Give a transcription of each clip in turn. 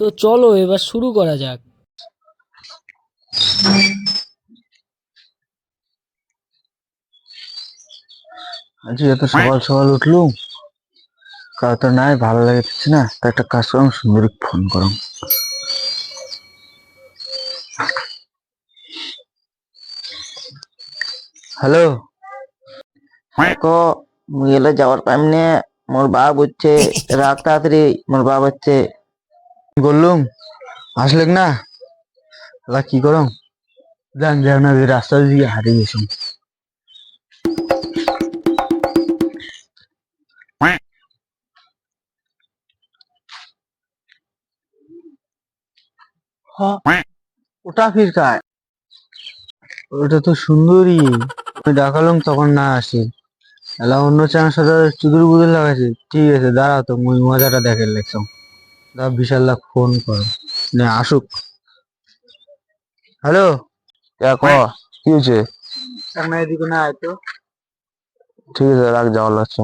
তো চলো এবার শুরু করা যাক। আজকে এত সকাল সকাল উঠলুম কাজ তো নাই, ভালো লাগছে না, তো একটা কাজ করলাম সুন্দরী ফোন করলাম হ্যালো? কো গেলে যাওয়ার টাইম নিয়ে মোর বাপ হচ্ছে রাত তাড়াতাড়ি মোর বাপ হচ্ছে কি করলুম আসলেক না? লা কি করম? জান যাও না রাস্তা দিয়ে হারিয়ে গেছুম। ওটা ফির কায় ওটা তো সুন্দরী। আমি ডাকালাম তখন না আসি। এলা অন্য চানের সাথে চুদুর বুদুর লাগাইছে। ঠিক আছে দাঁড়াও তো মুই মজাটা দেখে লেখছাম দা বিশাল লাখ ফোন কর। নে আসুক। হ্যালো ক? কি হয়েছে? না এদিকে না আয় তো। ঠিক আছে রাখ যাওয়ার লাগছে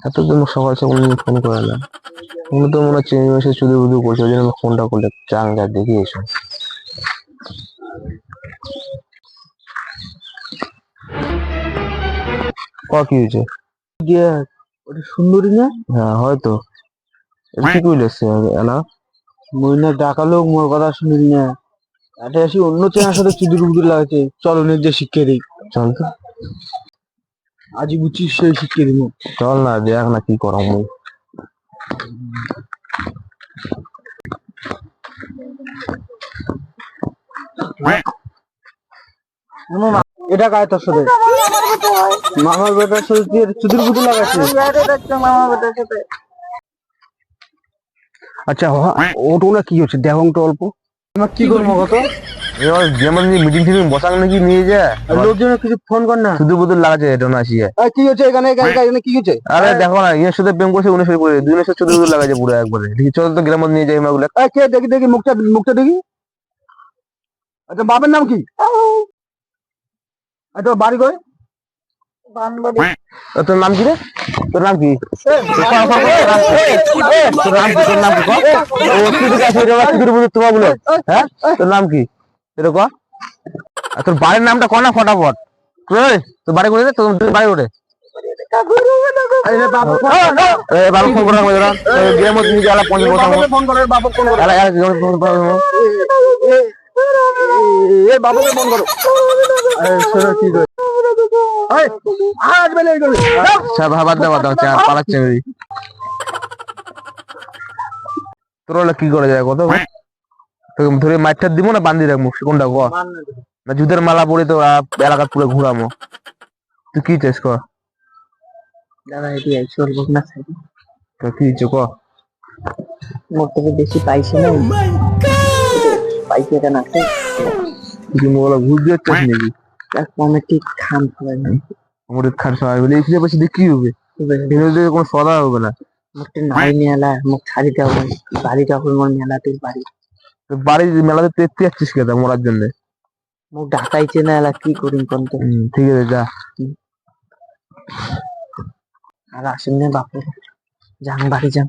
এতদিন সকাল সকাল ফোন করে এলাম। মনে তো মনে হচ্ছে এসে চুদি বুদু করছে ওই জন্য ফোনটা করলে চাং যা দেখি এসো। ক কি হয়েছে ওটা সুন্দরী না? হ্যাঁ হয়তো। কি কইলে এলা মুই না ডাকালো মোর কথা শুনিল না। এটা আসি অন্য চেনার সাথে চুদুর বুদুর লাগাইছে চলো নিজে শিক্ষা দিই। চল তো। আজই বুঝছিস সেই শিক্ষা দিব। চল না দেখ না কি করাম মুই এটা কায় তোর সাথে মামার বেটার সাথে তুই চুদুর বুদুর লাগাইছিস আচ্ছা ওটো না কি হচ্ছে? দেখো তো অল্প? আমার কি করব কত এবার যেমন মিটিং নাকি নিয়ে যা। লোকজনের কিছু ফোন কর না। শুধু লাগাচ্ছে এটা না আসিয়া। কি হচ্ছে এখানে? এখানে এখানে কি হচ্ছে? আরে দেখো না ইয়ের সাথে প্রেম করছে উনি সাথে করে সাথে চোদ্দ চোদ্দ লাগাচ্ছে পুরো একবারে। দেখি চল তো গ্রামের নিয়ে যাই মাগুলো কে দেখি দেখি মুখটা মুখটা দেখি। আচ্ছা বাবার নাম কি? আচ্ছা বাড়ি কই তোর নাম কি রে তোর নাম কি তোর নাম কি তোর নাম কি তোমার বলে হ্যাঁ তোর নাম কি এটা ক তোর বাড়ির নামটা ক না ফটাফট তোর বাড়ি করে তোর তোর বাড়ি আরে বাবা ফোন পঞ্চাশ ফোন করে বাবা ফোন করো এলা এলা ফোন করো? এ বাবাকে ফোন করো? শোনো কি কই এই আজ এই করে ভাবার দাও দাও চা পালাচ্ছে তোর হলে কি করে যায় কত? তোকে ধরে মাইরটা দিব না বান্ধি রাখব? কোনটা ক? না জুতের মালা পরে তো এলাকা পুরো ঘুরামো তুই কি চাস ক দাদা এটি চলবো না তো কি ইচ্ছে ক? মোর থেকে বেশি পাইছে না। পাইছে এটা না। নাকি কমিটি খান আমাদের খাট সবাই বলে হবে? এখানে কোনো সদা হবে না। মুখটা নাই মেলা মুখ ছাড়িতে হবে বাড়িটা হবে মোর মেলাতে বাড়ি। বাড়ির মেলাতে তেত্তি যাচ্ছিস কে তা মরার জন্য? মুখ ডাকাইছে না এলা কি করি কোন তো? ঠিক আছে যা। আর আসেন না বাপু যান বাড়ি যান।